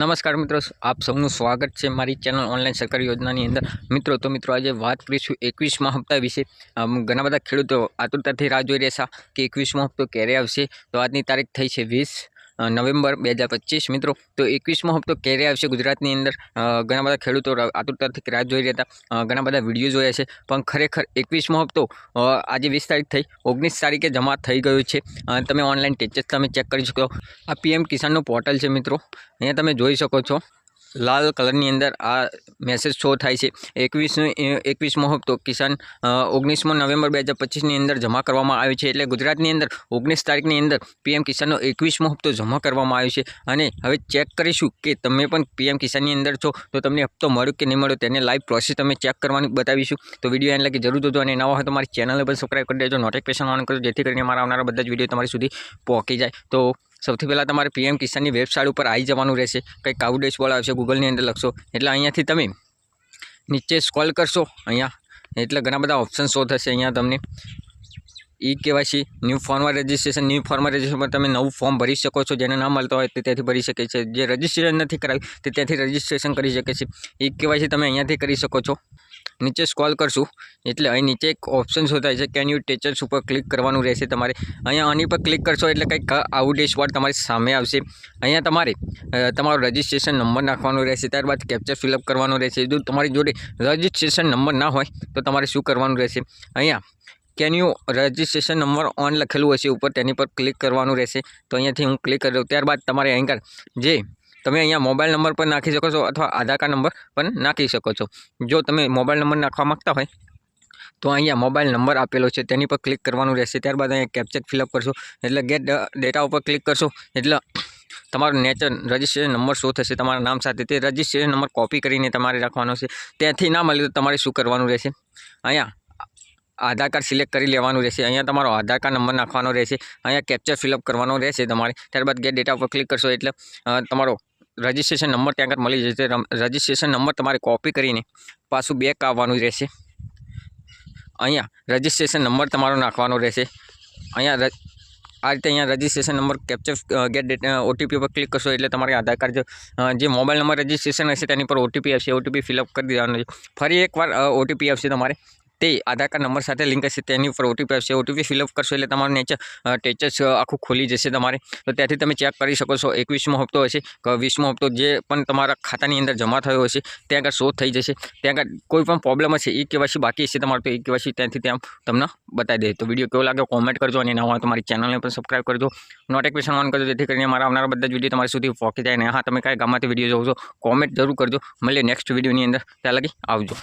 નમસ્કાર મિત્રો, આપ સૌનું સ્વાગત છે મારી ચેનલ ઓનલાઈન સરકારી યોજનાની અંદર. મિત્રો, તો મિત્રો, આજે વાત કરીશું એકવીસમા હપ્તા વિશે. ઘણા બધા ખેડૂતો આતુરતાથી રાહ જોઈ રહ્યા છે કે એકવીસમો હપ્તો ક્યારે આવશે? તો આજની તારીખ થઈ છે વીસ નવેમ્બર બે હજાર પચીસ, મિત્રો. તો એકવીસમો હપ્તો ક્યારે આવશે ગુજરાતની અંદર? ઘણા બધા ખેડૂતો આતુરતાથી રાહ જોઈ રહ્યા હતા. ઘણા બધા વીડિયો જોયા છે. પણ ખરેખર એકવીસમો હપ્તો આજે વીસ તારીખ થઈ. ઓગણીસ તારીખે જમા થઈ ગયું છે. તમે ઓનલાઈન ટેચસ તમે ચેક કરી શકો. આ પીએમ કિસાનનું પોર્ટલ છે, મિત્રો. અહીંયા તમે જોઈ શકો છો. લાલ કલરની અંદર આ મેસેજ શો થાય છે. એકવીસનો એકવીસમો હપ્તો કિસાન ઓગણીસમો નવેમ્બર બે હજાર પચીસની અંદર જમા કરવામાં આવ્યો છે. એટલે ગુજરાતની અંદર ઓગણીસ તારીખની અંદર પીએમ કિસાનનો એકવીસમો હપ્તો જમા કરવામાં આવ્યો છે. અને હવે ચેક કરીશું કે તમે પણ પીએમ કિસાનની અંદર છો તો તમને હપ્તો મળ્યો કે નહીં મળ્યો તેને લાઈવ પ્રોસેસ તમે ચેક કરવાનું બતાવીશું. તો વીડિયો એને લાગે જરૂર જોજો અને નવા હોય તો મારી ચેનલને પણ સબસ્ક્રાઈબ કરી દેજો. નોટિફિકેશન ઓન કરજો જેથી કરીને મારા આવનારા બધા જ વીડિયો તમારી સુધી પહોંચી જાય. તો સૌથી પહેલાં તમારે પીએમ કિસાનની વેબસાઇટ ઉપર આવી જવાનું રહેશે. કંઈક આવું ડેશબોર્ડ આવશે ગૂગલની અંદર લખશો. એટલે અહીંયાથી તમે નીચે સ્કોલ કરશો, અહીંયા. એટલે ઘણા બધા ઓપ્શન શો થશે અહીંયા તમને. ઈ કેવાયસી ન્યૂ ફોર્મમાં રજિસ્ટ્રેશન ન્યૂ ફોર્મમાં રજિસ્ટ્રેશન તમે નવું ફોર્મ ભરી શકો છો. જેને ના મળતો હોય તે ત્યાંથી ભરી શકે છે. જે રજિસ્ટ્રેશન નથી કરાવ્યું તે ત્યાંથી રજિસ્ટ્રેશન કરી શકે છે. ઈ કેવાયસી તમે અહીંયાથી કરી શકો છો. નીચે સ્કોલ કરશું, એટલે અહીં નીચે એક ઓપ્શન શોધાય છે કેન યુ ટીચર્સ ઉપર ક્લિક કરવાનું રહેશે તમારે. અહીંયા આની પર ક્લિક કરશો એટલે કંઈક આવું ડેશબોર્ડ તમારી સામે આવશે. અહીંયા તમારે તમારો રજિસ્ટ્રેશન નંબર નાખવાનો રહેશે, ત્યારબાદ કેપ્ચર ફિલઅપ કરવાનો રહેશે. જો તમારી જોડે રજિસ્ટ્રેશન નંબર ના હોય, તો તમારે શું કરવાનું રહેશે? અહીંયા can you registration number on લખેલું હશે ઉપર, તેની પર ક્લિક કરવાનું રહેશે. તો અહીંયાથી હું ક્લિક કર્યો ત્યારબાદ તમારે અહીં જે તમે અહીંયા મોબાઈલ નંબર પણ નાખી શકો છો અથવા આધાર કાર્ડ નંબર પણ નાખી શકો છો. જો તમે મોબાઈલ નંબર નાખવા માગતા હોય, તો અહીંયા મોબાઈલ નંબર આપેલો છે. તેની પર ક્લિક કરવાનું રહેશે. ત્યારબાદ અહીંયા કેપ્ચર ફિલઅપ કરશો. એટલે ગેટ ડેટા ઉપર ક્લિક કરશો. એટલે તમારો નેચર રજિસ્ટ્રેશન નંબર શું થશે, તમારા નામ સાથે તે રજિસ્ટ્રેશન નંબર કોપી કરીને તમારે રાખવાનો છે. ત્યાંથી ના મળે તો તમારે શું કરવાનું રહેશે? અહીંયા આધાર કાર્ડ સિલેક્ટ કરી લેવાનું રહેશે. અહીંયા તમારો આધાર કાર્ડ નંબર નાખવાનો રહેશે. અહીંયા કેપ્ચર ફિલઅપ કરવાનો રહેશે તમારે. ત્યારબાદ ગેટ ડેટા ઉપર ક્લિક કરશો. એટલે તમારો રજિસ્ટ્રેશન નંબર ત્યાં આગળ મળી જશે. રજિસ્ટ્રેશન નંબર તમારે કોપી કરીને પાછું બેક આવવાનું રહેશે. અહીંયા રજિસ્ટ્રેશન નંબર તમારો નાખવાનો રહેશે. અહીંયા આ રીતે અહીંયા registration number captcha get date OTP ઉપર ક્લિક કરશો એટલે તમારે આધાર કાર્ડ જે, મોબાઈલ નંબર રજિસ્ટ્રેશન હશે તેની પર ઓટીપી આવશે. ઓટીપી ફિલઅપ કરી દેવાનું છે. ફરી એકવાર ઓટીપી આવશે તમારે. તે આધાર કાર્ડ નંબર સાથે લિંક હશે, તેની ઉપર ઓટીપી આવશે. ઓટીપી ફિલઅપ કરશો એટલે તમારું નેચર ટેચસ આખું ખોલી જશે તમારે. તો ત્યાંથી તમે ચેક કરી શકો છો. એકવીસમો હપ્તો હશે. વીસમો હપ્તો જે પણ તમારા ખાતાની અંદર જમા થયો હશે, ત્યાં આગળ શો થઈ જશે. ત્યાં આગળ કોઈ પણ પ્રોબ્લેમ હશે એ કેવાયસી બાકી હશે તમારે, તો એ કેવાયસી ત્યાંથી ત્યાં તમને બતાવી દે તો વીડિયો કેવો લાગ્યો કોમેન્ટ કરજો અને ના હોય તો ચેનલને પણ સબસ્ક્રાઈબ કરજો. નોટિફિકેશન ઓન કરજો, જેથી કરીને મારા આવનારા બધા જ વીડિયો તમારી સુધી પહોંચી જાય. ને હા, તમે કાંઈ ગામમાંથી વીડિયો જોવો છો કોમેન્ટ જરૂર કરજો. મળીએ નેક્સ્ટ વિડીયોની અંદર. ત્યાં લગી આવજો.